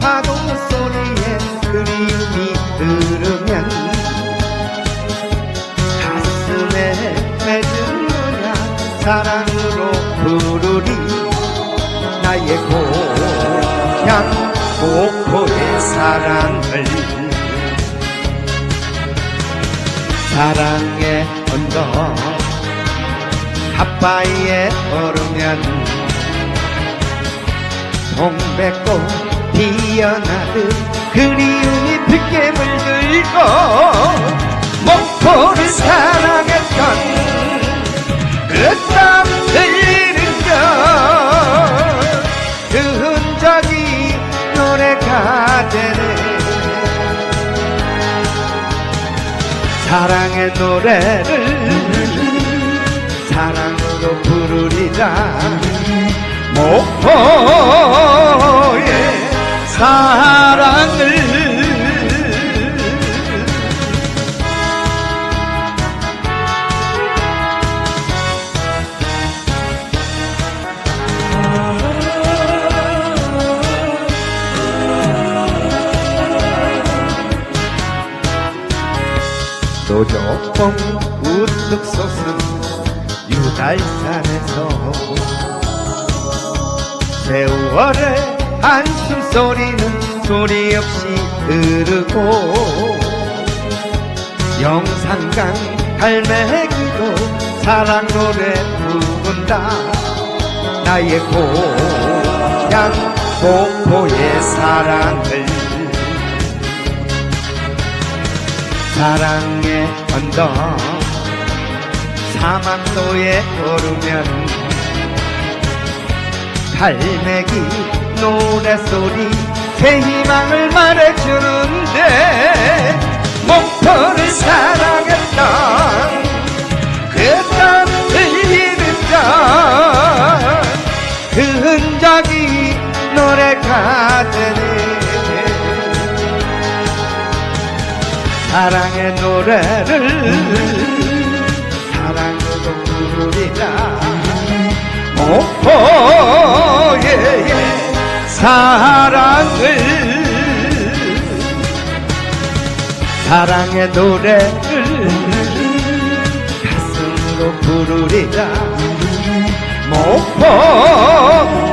파도 소리에 그림이 흐르면 가슴에 맺으느냐 사랑으로 부르리. 나의 고향 고고의 사랑을. 사랑의 언덕 바빠이에 걸으면 동백꽃 피어나듯 그리움이 붉게 물들고 목포를 사랑했던 그땀 흘리는 것그 흔적이 노래가 되네. 사랑의 노래를 사랑으로 부르리라. 목포 노조봉 우뚝 솟은 유달산에서 세월의 한숨 소리는 소리 없이 흐르고 영산강 갈매기도 사랑 노래 부른다. 나의 고향 목포의 사랑을 사랑의 언덕. 사막도에 오르면 갈매기 노래소리 새 희망을 말해주는데 사랑의 노래를 사랑으로 부르리라 목포의 사랑을 사랑의 노래를 가슴으로 부르리라. 목포